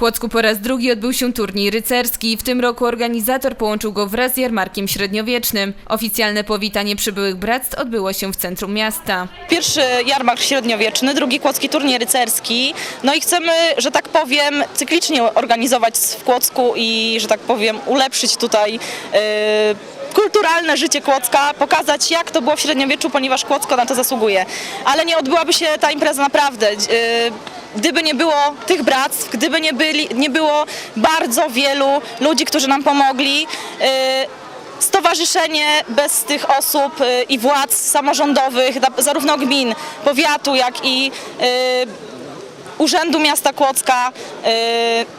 Kłodzku po raz drugi odbył się turniej rycerski. W tym roku organizator połączył go wraz z jarmarkiem średniowiecznym. Oficjalne powitanie przybyłych bractw odbyło się w centrum miasta. Pierwszy jarmark średniowieczny, drugi Kłodzki turniej rycerski. No i chcemy, że tak powiem, cyklicznie organizować w Kłodzku i, że tak powiem, ulepszyć tutaj e, kulturalne życie Kłodzka, pokazać jak to było w średniowieczu, ponieważ Kłodzko na to zasługuje. Ale nie odbyłaby się ta impreza naprawdę, e, gdyby nie było tych bractw, gdyby nie, byli, nie było bardzo wielu ludzi, którzy nam pomogli. e, Stowarzyszenie bez tych osób y, i władz samorządowych, zarówno gmin, powiatu, jak i y, Urzędu Miasta Kłodzka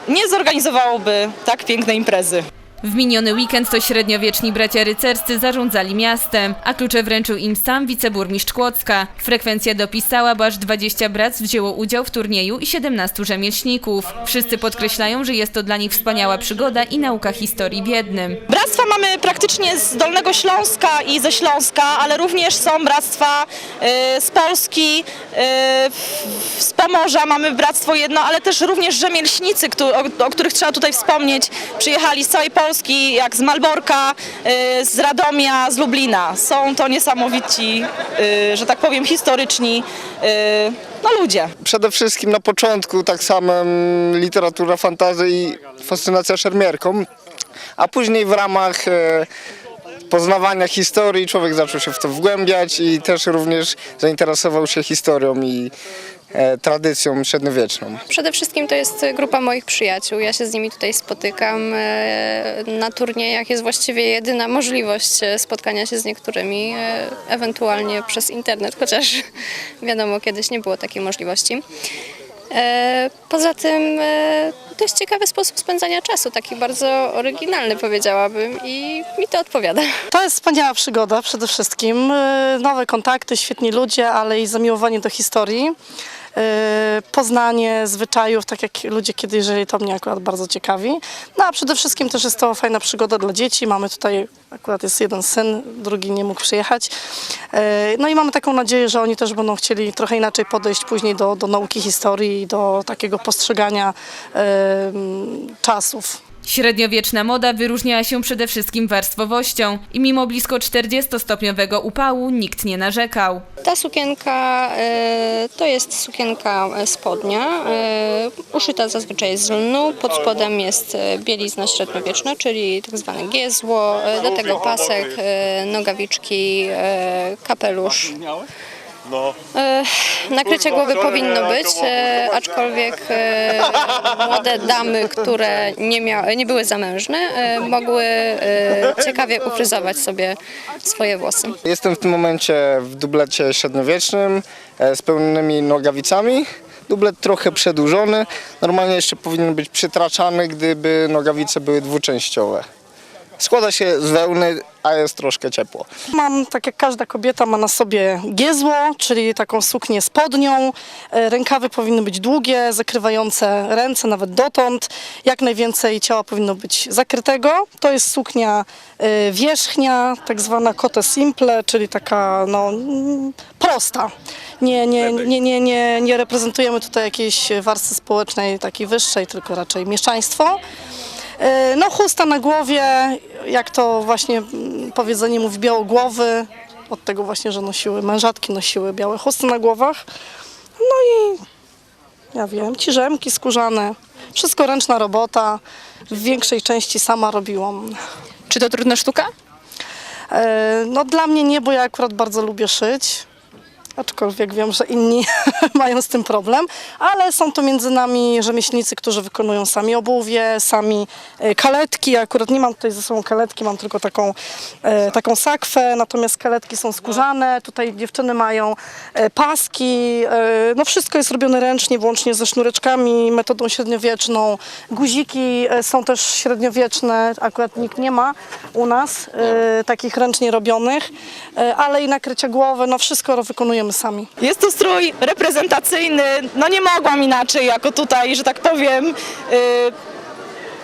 y, nie zorganizowałoby tak pięknej imprezy. W miniony weekend to średniowieczni bracia rycerscy zarządzali miastem, a klucze wręczył im sam wiceburmistrz Kłodzka. Frekwencja dopisała, bo aż 20 bractw wzięło udział w turnieju i 17 rzemieślników. Wszyscy podkreślają, że jest to dla nich wspaniała przygoda i nauka historii w jednym. Bractwa mamy praktycznie z Dolnego Śląska i ze Śląska, ale również są bractwa y, z Polski, y, z Pomorza mamy bractwo jedno, ale też również rzemieślnicy, o, których trzeba tutaj wspomnieć, przyjechali z całej Polski, jak z Malborka, y, z Radomia, z Lublina. Są to niesamowici, że tak powiem, historyczni no, ludzie. Przede wszystkim na początku tak samo literatura fantazy i fascynacja szermierką, a później w ramach e, poznawania historii człowiek zaczął się w to wgłębiać i też również zainteresował się historią i e, tradycją średniowieczną. Przede wszystkim to jest grupa moich przyjaciół. Ja się z nimi tutaj spotykam. E, Na turniejach jest właściwie jedyna możliwość spotkania się z niektórymi, ewentualnie przez internet, chociaż wiadomo, kiedyś nie było takiej możliwości. E, Poza tym e, to jest ciekawy sposób spędzania czasu, taki bardzo oryginalny powiedziałabym i mi to odpowiada. To jest wspaniała przygoda przede wszystkim. Yy, Nowe kontakty, świetni ludzie, ale i zamiłowanie do historii. Poznanie zwyczajów, tak jak ludzie kiedyś żyli, to mnie akurat bardzo ciekawi. No a przede wszystkim też jest to fajna przygoda dla dzieci. Mamy tutaj, akurat jest jeden syn, drugi nie mógł przyjechać. Yy, No i mamy taką nadzieję, że oni też będą chcieli trochę inaczej podejść później do, do nauki historii i do takiego postrzegania czasów. Średniowieczna moda wyróżniała się przede wszystkim warstwowością i mimo blisko 40-stopniowego upału nikt nie narzekał. Ta sukienka e, to jest sukienka e, spodnia, e, uszyta zazwyczaj z lnu. Pod spodem jest bielizna średniowieczna, czyli tak zwane giezło, do tego pasek, nogawiczki, kapelusz. E, Nakrycie głowy powinno być, e, aczkolwiek e, młode damy, które nie, mia- nie były zamężne, e, mogły e, ciekawie ufryzować sobie swoje włosy. Jestem w tym momencie w dublecie średniowiecznym e, z pełnymi nogawicami. Dublet trochę przedłużony. Normalnie jeszcze powinien być przytraczany, gdyby nogawice były dwuczęściowe. Składa się z wełny, a jest troszkę ciepło. Mam, tak jak każda kobieta, ma na sobie giezło, czyli taką suknię spodnią. E, Rękawy powinny być długie, zakrywające ręce nawet dotąd. Jak najwięcej ciała powinno być zakrytego. To jest suknia e, wierzchnia, tak zwana cote simple, czyli taka no, prosta. Nie, nie, nie, nie, nie, nie reprezentujemy tutaj jakiejś warstwy społecznej takiej wyższej, tylko raczej mieszczaństwo. E, No chusta na głowie, jak to właśnie powiedzenie mówi, białogłowy, od tego właśnie, że nosiły, mężatki nosiły białe chusty na głowach. No i ja wiem, ciżemki skórzane, wszystko ręczna robota, w większej części sama robiłam. Czy to trudna sztuka? E, No dla mnie nie, bo ja akurat bardzo lubię szyć. Aczkolwiek wiem, że inni mają z tym problem, ale są to między nami rzemieślnicy, którzy wykonują sami obuwie, sami e, kaletki. Ja akurat nie mam tutaj ze sobą kaletki, mam tylko taką, e, taką sakwę, natomiast kaletki są skórzane. Tutaj dziewczyny mają e, paski. No wszystko jest robione ręcznie, włącznie ze sznureczkami, metodą średniowieczną. Guziki są też średniowieczne, akurat nikt nie ma u nas takich ręcznie robionych, ale i nakrycia głowy, no wszystko wykonujemy sami. Jest to strój reprezentacyjny, no nie mogłam inaczej, jako tutaj, że tak powiem, y,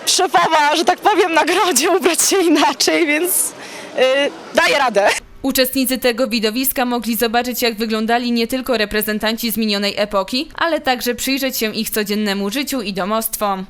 szefowa, że tak powiem, nagrodzie ubrać się inaczej, więc y, daję radę. Uczestnicy tego widowiska mogli zobaczyć, jak wyglądali nie tylko reprezentanci z minionej epoki, ale także przyjrzeć się ich codziennemu życiu i domostwom.